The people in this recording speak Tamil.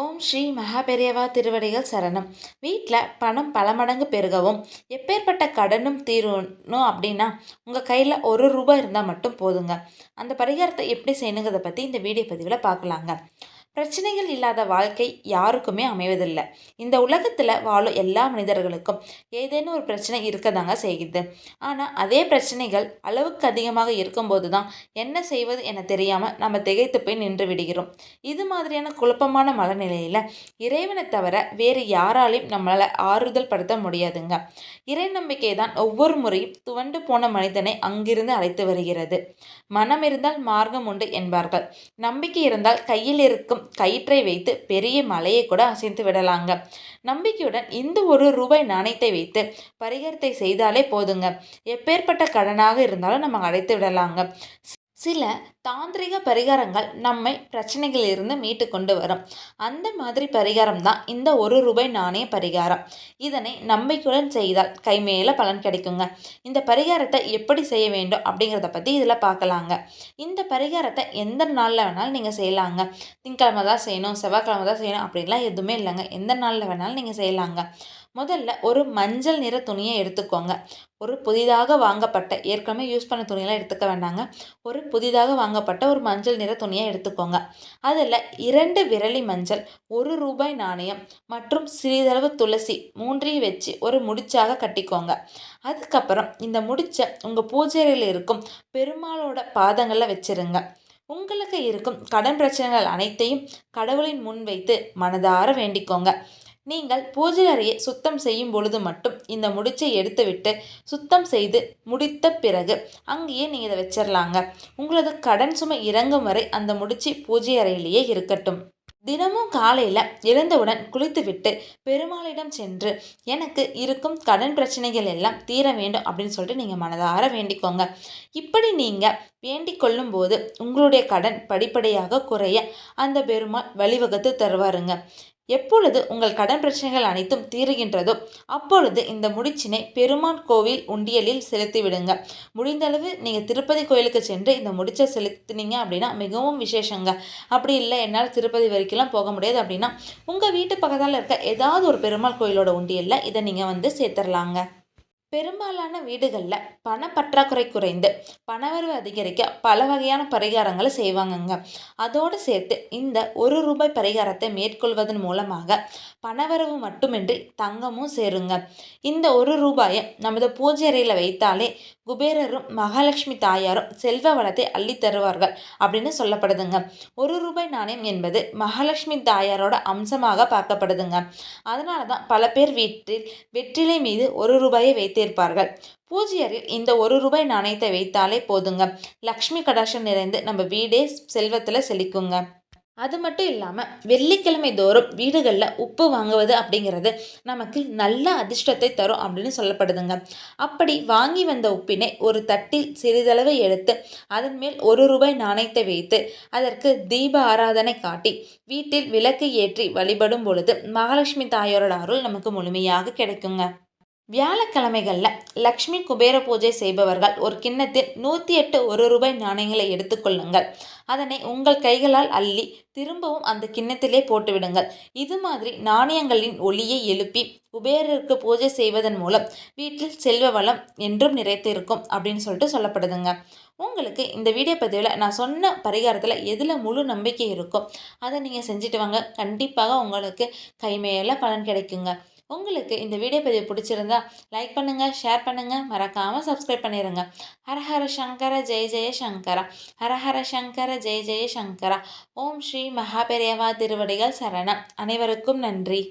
ஓம் ஸ்ரீ மகாபெரியவா திருவடிகள் சரணம். வீட்டில் பணம் பல மடங்கு பெருகவும். எப்பேற்பட்ட கடனும் தீரணும் அப்படின்னா உங்கள் கையில் ஒரு ரூபாய் இருந்தால் மட்டும் போதுங்க. அந்த பரிகாரத்தை எப்படி செய்யணுங்கிறத பற்றி இந்த வீடியோ பதிவில் பார்க்கலாங்க. பிரச்சனைகள் இல்லாத வாழ்க்கை யாருக்குமே அமைவதில்லை. இந்த உலகத்தில் வாழும் எல்லா மனிதர்களுக்கும் ஏதேனும் ஒரு பிரச்சனை இருக்க தாங்க செய்கிறது ஆனால் அதே பிரச்சனைகள் அளவுக்கு அதிகமாக இருக்கும்போது தான் என்ன செய்வது என தெரியாமல் நம்ம திகைத்து போய் நின்று விடுகிறோம். இது மாதிரியான குழப்பமான மனநிலையில் இறைவனை தவிர வேறு யாராலையும் நம்மளால் ஆறுதல் படுத்த முடியாதுங்க. இறை நம்பிக்கை தான் ஒவ்வொரு முறையும் துவண்டு போன மனிதனை அங்கிருந்து அழைத்து வருகிறது. மனம் இருந்தால் மார்க்கம் உண்டு என்பார்கள். நம்பிக்கை இருந்தால் கையில் இருக்கும் கயிற்றை வைத்து பெரிய மலையை கூட அசைத்து விடலாங்க. நம்பிக்கையுடன் இந்த ஒரு ரூபாய் நாணயத்தை வைத்து பரிகாரத்தை செய்தாலே போதுங்க. எப்பேற்பட்ட கடனாக இருந்தாலும் நம்ம அடைத்து விடலாங்க. சில தாந்திரிக பரிகாரங்கள் நம்மை பிரச்சனைகளிலிருந்து மீட்டு கொண்டு வரும். அந்த மாதிரி பரிகாரம் தான் இந்த ஒரு ரூபாய் நாணய பரிகாரம். இதனை நம்பிக்கையுடன் செய்தால் கை மேலே பலன் கிடைக்குங்க. இந்த பரிகாரத்தை எப்படி செய்ய வேண்டும் அப்படிங்கிறத பற்றி இதில் பார்க்கலாங்க இந்த பரிகாரத்தை எந்த நாளில் வேணாலும் நீங்கள் செய்யலாங்க. திங்கக்கிழமை தான் செய்யணும் செவ்வாய்க்கிழமை தான் செய்யணும் அப்படின்லாம் எதுவுமே இல்லைங்க. எந்த நாளில் வேணாலும் நீங்கள் செய்யலாங்க. முதல்ல ஒரு மஞ்சள் நிற துணியை எடுத்துக்கோங்க. ஒரு புதிதாக வாங்கப்பட்ட ஏற்கனவே யூஸ் பண்ண துணியெல்லாம் எடுத்துக்க வேண்டாங்க. ஒரு புதிதாக வாங்கப்பட்ட ஒரு மஞ்சள் நிற துணியை எடுத்துக்கோங்க. அதில் இரண்டு விரலி மஞ்சள் ஒரு ரூபாய் நாணயம் மற்றும் சிறிதளவு துளசி மூன்றையும் வச்சு ஒரு முடிச்சாக கட்டிக்கோங்க. அதுக்கப்புறம் இந்த முடிச்சை உங்கள் பூஜையில் இருக்கும் பெருமாளோட பாதங்களில் வச்சிருங்க. உங்களுக்கு இருக்கும் கடன் பிரச்சனைகள் அனைத்தையும் கடவுளின் முன் வைத்து மனதார வேண்டிக்கோங்க. நீங்கள் பூஜை அறையை சுத்தம் செய்யும் பொழுது மட்டும் இந்த முடிச்சை எடுத்துவிட்டு சுத்தம் செய்து முடித்த பிறகு அங்கேயே நீங்கள் இதை வச்சிடலாங்க உங்களது கடன் சுமை இறங்கும் வரை அந்த முடிச்சு பூஜை அறையிலேயே இருக்கட்டும். தினமும் காலையில் எழுந்தவுடன் குளித்துவிட்டு பெருமாளிடம் சென்று எனக்கு இருக்கும் கடன் பிரச்சனைகள் எல்லாம் தீர வேண்டும் அப்படின்னு சொல்லிட்டு நீங்கள் மனதார வேண்டிக்கோங்க. இப்படி நீங்கள் வேண்டிக் கொள்ளும்போது உங்களுடைய கடன் படிப்படியாக குறைய அந்த பெருமாள் வழிவகுத்து தருவாருங்க. எப்பொழுது உங்கள் கடன் பிரச்சனைகள் அனைத்தும் தீருகின்றதோ அப்பொழுது இந்த முடிச்சினை பெருமான் கோவில் உண்டியலில் செலுத்தி விடுங்க முடிந்தளவு நீங்கள் திருப்பதி கோயிலுக்கு சென்று இந்த முடிச்சை செலுத்தினீங்க அப்படின்னா மிகவும் விசேஷங்க. அப்படி இல்லை என்னால் திருப்பதி வரைக்கும்லாம் போக முடியாது அப்படின்னா உங்கள் வீட்டு பக்கத்தால் இருக்க ஏதாவது ஒரு பெருமாள் கோயிலோட உண்டியலில் இதை நீங்கள் வந்து சேர்த்துடலாங்க பெரும்பாலான வீடுகளில் பணப்பற்றாக்குறை குறைந்து பணவரவு அதிகரிக்க பல வகையான பரிகாரங்களை செய்வாங்கங்க. அதோடு சேர்த்து இந்த ஒரு ரூபாய் பரிகாரத்தை மேற்கொள்வதன் மூலமாக பணவரவு மட்டுமின்றி தங்கமும் சேருங்க. இந்த ஒரு ரூபாயை நமது பூஜை அறையில் வைத்தாலே குபேரரும் மகாலட்சுமி தாயாரும் செல்வ வளத்தை அள்ளி தருவார்கள் அப்படின்னு சொல்லப்படுதுங்க. ஒரு ரூபாய் நாணயம் என்பது மகாலட்சுமி தாயாரோட அம்சமாக பார்க்கப்படுதுங்க. அதனால தான் பல பேர் வீட்டில் வெற்றிலை மீது ஒரு ரூபாயை வைத்து வைத்திருப்பார்கள் பூஜ்யரில் இந்த ஒரு ரூபாய் நாணயத்தை வைத்தாலே போதுங்க. லக்ஷ்மி கடாஷம் நிறைந்து நம்ம வீடே செல்வத்தில் செழிக்குங்க. அது மட்டும் இல்லாமல் வெள்ளிக்கிழமை தோறும் வீடுகளில் உப்பு வாங்குவது அப்படிங்கிறது நமக்கு நல்ல அதிர்ஷ்டத்தை தரும் அப்படின்னு சொல்லப்படுதுங்க. அப்படி வாங்கி வந்த உப்பினை ஒரு தட்டில் சிறிதளவு எடுத்து அதன் மேல் ஒரு ரூபாய் நாணயத்தை வைத்து அதற்கு தீப ஆராதனை காட்டி வீட்டில் விளக்கு ஏற்றி வழிபடும் பொழுது மகாலட்சுமி தாயோரோட அருள் நமக்கு முழுமையாக கிடைக்குங்க. வியாழக்கிழமைகளில் லக்ஷ்மி குபேர பூஜை செய்பவர்கள் ஒரு கிண்ணத்தில் நூற்றி எட்டு ஒரு ரூபாய் நாணயங்களை எடுத்துக்கொள்ளுங்கள். அதனை உங்கள் கைகளால் அள்ளி திரும்பவும் அந்த கிண்ணத்திலே போட்டுவிடுங்கள். இது மாதிரி நாணயங்களின் ஒளியை எழுப்பி குபேரருக்கு பூஜை செய்வதன் மூலம் வீட்டில் செல்வ வளம் என்றும் நிறைத்திருக்கும் அப்படின்னு சொல்லிட்டு சொல்லப்படுதுங்க. உங்களுக்கு இந்த வீடியோ பதிவில் நான் சொன்ன பரிகாரத்தில் எதில் முழு நம்பிக்கை இருக்கோ அதை நீங்கள் செஞ்சுட்டு வாங்க. கண்டிப்பாக உங்களுக்கு கைமையில் பலன் கிடைக்குங்க. உங்களுக்கு இந்த வீடியோ பதிவு பிடிச்சிருந்தா லைக் பண்ணுங்கள் ஷேர் பண்ணுங்கள் மறக்காமல் சப்ஸ்கிரைப் பண்ணிடுங்க ஹரஹர சங்கர ஜெய ஜெய சங்கரா. ஹரஹர சங்கர ஜெய ஜெய சங்கரா. ஓம் ஸ்ரீ மகாபெரியவா திருவடிகள் சரணம். அனைவருக்கும் நன்றி.